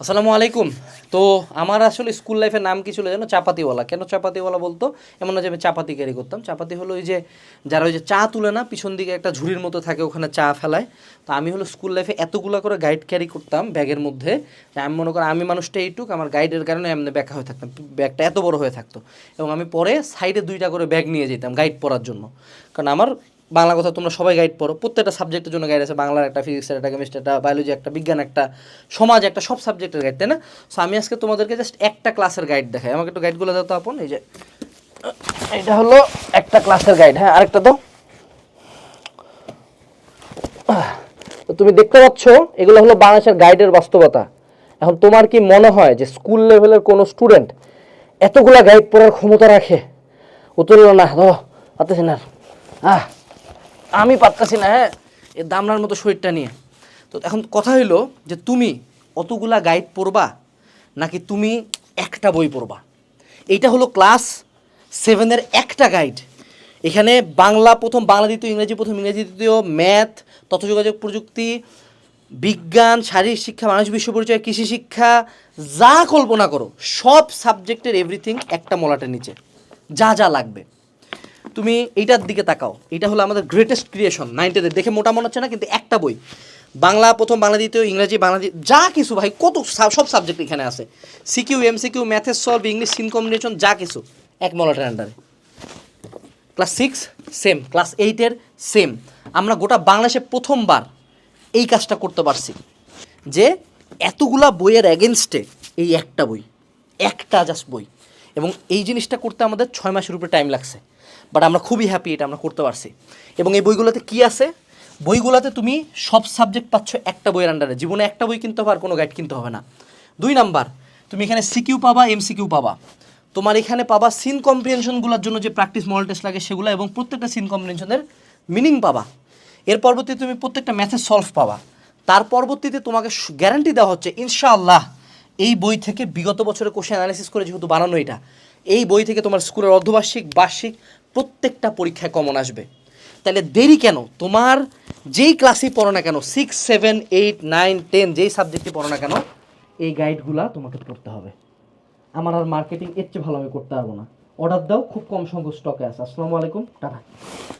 আসসালামু আলাইকুম। তো আমার আসলে স্কুল লাইফের নাম কি ছিল জানো চাপাতিওয়ালা। কেন চাপাতিওয়ালা বলতো? এমন না যে আমি চাপাতি ক্যারি করতাম। চাপাতি হলো ওই যে, যারা ওই যে চা তুলে না, পিছন দিকে একটা ঝুড়ির মতো থাকে, ওখানে চা ফেলায়। তো আমি হলো স্কুল লাইফে এতগুলা করে গাইড ক্যারি করতাম ব্যাগের মধ্যে। আমি মনে করি আমি মানুষটা এইটুক, আমার গাইডের কারণে এমনি ব্যাখ্যা হয়ে থাকতাম। ব্যাগটা এত বড় হয়ে থাকতো। এবং আমি পরে সাইডে দুইটা করে ব্যাগ নিয়ে যেতাম গাইড পড়ার জন্য। কারণ আমার বাংলা কথা তোমরা সবাই গাইড পড়ো। প্রত্যেকটা সাবজেক্টের জন্য গাইড আছে। বাংলার একটা ফিজিক্সের একটা কেমিস্ট্রি একটা বায়োলজি একটা বিজ্ঞান, একটা সমাজ, একটা সব সাবজেক্টের গাইড তাই না? সো আমি আজকে তোমাদেরকে জাস্ট একটা ক্লাসের গাইড দেখাই। আমাকে একটু গাইডগুলো দাও তো আপন। এই যে, এটা হলো একটা ক্লাসের গাইড হ্যাঁ আরেকটা তো তো তুমি দেখতে পাচ্ছ, এগুলো হলো বাংলাদেশের গাইডের বাস্তবতা। এখন তোমার কি মনে হয় যে স্কুল লেভেলের কোনো স্টুডেন্ট এতগুলা গাইড পড়ার ক্ষমতা রাখে? তুললো না, ধরো, পারতেছি না। আহ আমি পারতেছি না হ্যাঁ? এ দামনার মতো শরীরটা নিয়ে। তো এখন কথা হইল যে তুমি অতগুলা গাইড পড়বা নাকি তুমি একটা বই পড়বা? এইটা হলো ক্লাস সেভেনের একটা গাইড। এখানে বাংলা প্রথম, বাংলা দ্বিতীয়, ইংরেজি প্রথম, ইংরেজি দ্বিতীয়, ম্যাথ তথ্য যোগাযোগ প্রযুক্তি, বিজ্ঞান, শারীরিক শিক্ষা, মানুষ বিশ্ব পরিচয়, কৃষি শিক্ষা, যা কল্পনা করো, সব সাবজেক্টের এভরিথিং একটা মলাটের নিচে। যা যা লাগবে। তুমি এইটার দিকে তাকাও। এটা হলো আমাদের গ্রেটেস্ট ক্রিয়েশন নাইনটিতে দেখে মোটা মনে হচ্ছে না, কিন্তু একটা বই। বাংলা প্রথম, বাংলা দ্বিতীয়, ইংরেজি, বাংলা যা কিছু ভাই, কত সব সাবজেক্ট এখানে আছে। সিকিউ এমসিকিউ ম্যাথের সলভ ইংলিশ সিন কম্বিনেশন যা কিছু। এক মলাটের আন্ডারে ক্লাস সিক্স সেম ক্লাস এইটের সেম আমরা গোটা বাংলাদেশে প্রথমবার এই কাজটা করতে পারছি। যে এতগুলা বইয়ের অ্যাগেনস্টে এই একটা বই। একটা জাস্ট বই। এবং এই জিনিসটা করতে আমাদের ছয় মাসের উপরে টাইম লাগছে। বাট আমরা খুবই হ্যাপি এটা আমরা করতে পারছি। এবং এই বইগুলোতে কি আছে? বইগুলোতে তুমি সব সাবজেক্ট পাচ্ছ একটা বইয়ের আন্ডারে জীবনে একটা বই কিনতে হবে আর কোনো গাইড কিনতে হবে না। দুই নাম্বার, তুমি এখানে সিকিউ পাবা এমসিকিউ পাবা। তোমার এখানে পাবা সিন কম্প্রিহেনশনগুলোর জন্য যে প্র্যাকটিস মডেল টেস্ট লাগে সেগুলো এবং প্রত্যেকটা সিন কম্প্রিহেনশনের মিনিং পাবা। এর পরবর্তীতে তুমি প্রত্যেকটা ম্যাথের সলভ পাবা। তার পরবর্তীতে তোমাকে গ্যারান্টি দেওয়া হচ্ছে, ইনশাআল্লাহ, এই বই থেকে বিগত বছরের কোশ্চেন অ্যানালিসিস করে যেহেতু বানানো এটা এই বই থেকে তোমার স্কুলের অর্ধবার্ষিক, বার্ষিক প্রত্যেকটা পরীক্ষায় কমন আসবে। তাহলে দেরি কেন? তোমার যেই ক্লাসেই পড়ো না কেন six seven eight nine ten যেই সাবজেক্টে পড়ো না কেন, এই গাইডগুলা তোমাকে করতে হবে। আমার আর মার্কেটিং এর চেয়ে ভালো আমি করতে পারব না। অর্ডার দাও, খুব কম সংখ্যক স্টকে আছে। আসসালামু আলাইকুম, টাটা।